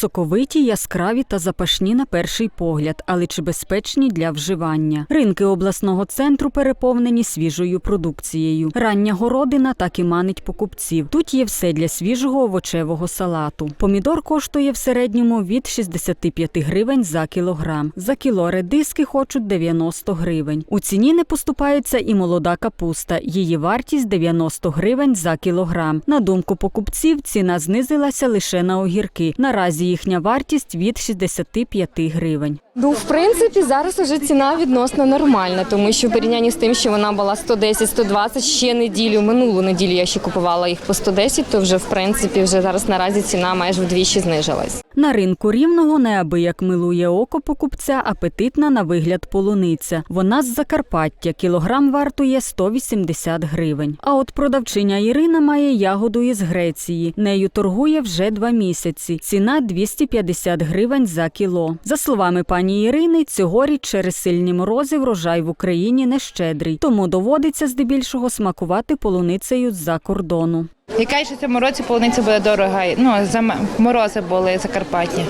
Соковиті, яскраві та запашні на перший погляд, але чи безпечні для вживання. Ринки обласного центру переповнені свіжою продукцією. Рання городина так і манить покупців. Тут є все для свіжого овочевого салату. Помідор коштує в середньому від 65 гривень за кілограм. За кіло редиски хочуть 90 гривень. У ціні не поступається і молода капуста. Її вартість 90 гривень за кілограм. На думку покупців, ціна знизилася лише на огірки. Наразі їхня вартість від 65 гривень. Ну, в принципі, зараз вже ціна відносно нормальна, тому що в порівнянні з тим, що вона була 110-120 ще неділю, минулу неділю я ще купувала їх по 110, то вже в принципі вже зараз наразі ціна майже вдвічі знижилась. На ринку рівного неабияк милує око покупця апетитна на вигляд полуниця. Вона з Закарпаття. Кілограм вартує 180 гривень. А от продавчиня Ірина має ягоду із Греції. Нею торгує вже два місяці. Ціна 250 гривень за кіло. За словами пані Ірини, цьогоріч через сильні морози врожай в Україні не щедрий, тому доводиться здебільшого смакувати полуницею з-за кордону. Яка ще в цьому році полуниця буде дорога? Ну, за морози були в Закарпатті.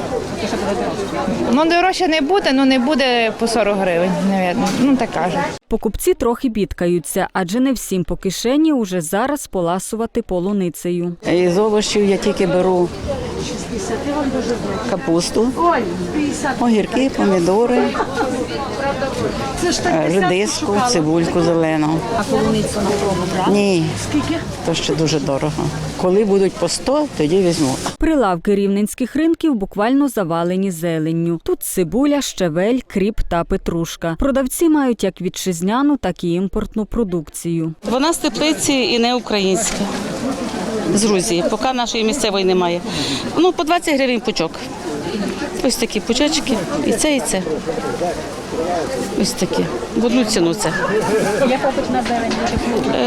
Ну, дорожче не буде, ну не буде по 40 гривень, навірно. Ну, так кажуть. Покупці трохи бідкаються, адже не всім по кишені уже зараз поласувати полуницею. Із овочів я тільки беру капусту, огірки, помідори, е, редиску, цибульку зелену. А полуницю на пробу? Ні. Скільки? То ще дуже дорого. Коли будуть по 100, тоді візьму. Прилавки рівненських ринків буквально завалені зеленню. Тут цибуля, щавель, кріп та петрушка. Продавці мають як вітчизняну, так і імпортну продукцію. Вона з теплиці і не українська. З Грузії, поки нашої місцевої немає. Ну, по 20 гривень пучок. Ось такі пучечки. І це, і це. Ось такі. В одну ціну це. Зелень?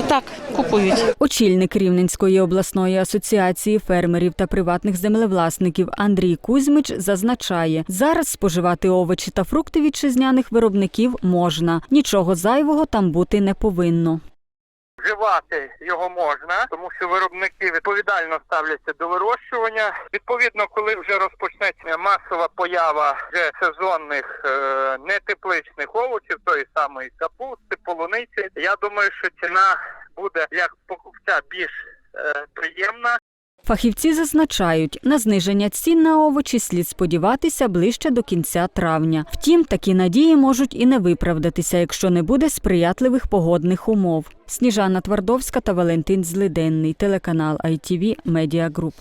Так, купують. Очільник Рівненської обласної асоціації фермерів та приватних землевласників Андрій Кузьмич зазначає, зараз споживати овочі та фрукти вітчизняних виробників можна. Нічого зайвого там бути не повинно. Вживати його можна, тому що виробники відповідально ставляться до вирощування. Відповідно, коли вже розпочнеться масова поява вже сезонних е, нетепличних овочів, тої самої капусти, полуниці, я думаю, що ціна буде як покупця більш е, приємна. Фахівці зазначають, на зниження цін на овочі слід сподіватися ближче до кінця травня. Втім, такі надії можуть і не виправдатися, якщо не буде сприятливих погодних умов. Сніжана Твардовська та Валентин Злиденний, телеканал ITV Media Group.